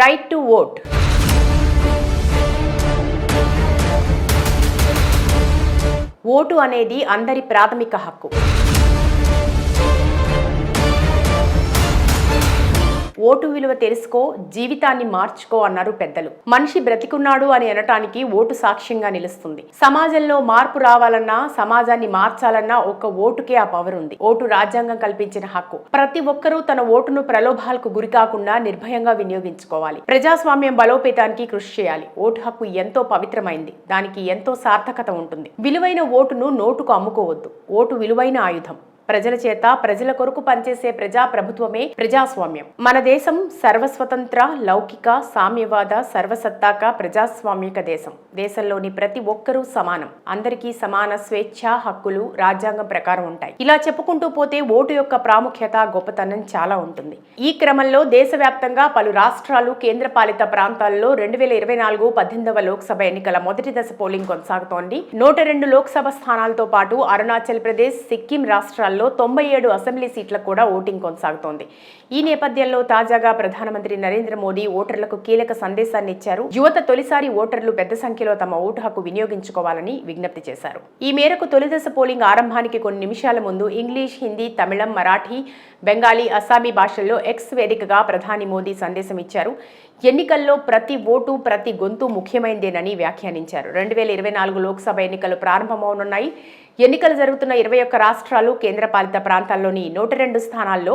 Right to vote vote అనేది అందరి ప్రాథమిక హక్కు. ఓటు విలువ తెలుసుకో జీవితాన్ని మార్చుకో అన్నారు పెద్దలు. మనిషి బ్రతికున్నాడు అని అనటానికి ఓటు సాక్ష్యంగా నిలుస్తుంది. సమాజంలో మార్పు రావాలన్నా సమాజాన్ని మార్చాలన్నా ఒక ఓటుకే ఆ పవర్ ఉంది. ఓటు రాజ్యాంగం కల్పించిన హక్కు. ప్రతి ఒక్కరూ తన ఓటును ప్రలోభాలకు గురి కాకుండా నిర్భయంగా వినియోగించుకోవాలి. ప్రజాస్వామ్యం బలోపేతానికి కృషి చేయాలి. ఓటు హక్కు ఎంతో పవిత్రమైంది. దానికి ఎంతో సార్థకత ఉంటుంది. విలువైన ఓటును నోటుకు అమ్ముకోవద్దు. ఓటు విలువైన ఆయుధం. ప్రజల చేత ప్రజల కొరకు పనిచేసే ప్రజా ప్రభుత్వమే ప్రజాస్వామ్యం. మన దేశం సర్వస్వతంత్ర లౌకిక సామ్యవాద సర్వసత్తాక ప్రజాస్వామిక దేశం. దేశంలోని ప్రతి ఒక్కరూ సమానం. అందరికీ సమాన స్వేచ్ఛ హక్కులు రాజ్యాంగం ప్రకారం ఉంటాయి. ఇలా చెప్పుకుంటూ పోతే ఓటు యొక్క ప్రాముఖ్యత గొప్పతనం చాలా ఉంటుంది. ఈ క్రమంలో దేశవ్యాప్తంగా పలు రాష్ట్రాలు కేంద్రపాలిత ప్రాంతాల్లో రెండు వేల ఇరవై నాలుగు పద్దెనిమిదవ లోక్సభ ఎన్నికల మొదటి దశ పోలింగ్ కొనసాగుతోంది. నూట రెండు లోక్సభ స్థానాలతో పాటు అరుణాచల్ ప్రదేశ్ సిక్కిం రాష్ట్రాల్లో తొంభై ఏడు అసెంబ్లీ సీట్లకు కూడా ఓటింగ్ కొనసాగుతోంది. ఈ నేపథ్యంలో తాజాగా ప్రధానమంత్రి నరేంద్ర మోదీ ఓటర్లకు కీలక సందేశాన్ని ఇచ్చారు. యువత తొలిసారి ఓటర్లు పెద్ద సంఖ్యలో తమ ఓటు హక్కు వినియోగించుకోవాలని విజ్ఞప్తి చేశారు. ఈ మేరకు తొలిదశ పోలింగ్ ఆరంభానికి కొన్ని నిమిషాల ముందు ఇంగ్లీష్ హిందీ తమిళం మరాఠీ బెంగాలీ అస్సామీ భాషల్లో ఎక్స్ వేదికగా ప్రధాని మోదీ సందేశం ఇచ్చారు ఎన్నికల్లో ప్రతి ఓటు ప్రతి గొంతు ముఖ్యమైనదేనని వ్యాఖ్యానించారు. రెండు వేల ఇరవై నాలుగు లోక్సభ ఎన్నికలు ప్రారంభమవనున్నాయి. ఎన్నికలు జరుగుతున్న ఇరవై ఒక్క రాష్ట్రాలు కేంద్రపాలిత ప్రాంతాల్లోని నూట రెండు స్థానాల్లో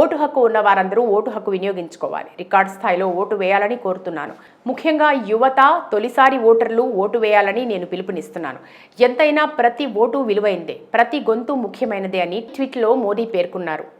ఓటు హక్కు ఉన్న వారందరూ ఓటు హక్కు వినియోగించుకోవాలి. రికార్డు స్థాయిలో ఓటు వేయాలని కోరుతున్నాను. ముఖ్యంగా యువత తొలిసారి ఓటర్లు ఓటు వేయాలని నేను పిలుపునిస్తున్నాను. ఎంతైనా ప్రతి ఓటు విలువైందే ప్రతి గొంతు ముఖ్యమైనదే అని ట్వీట్లో మోదీ పేర్కొన్నారు.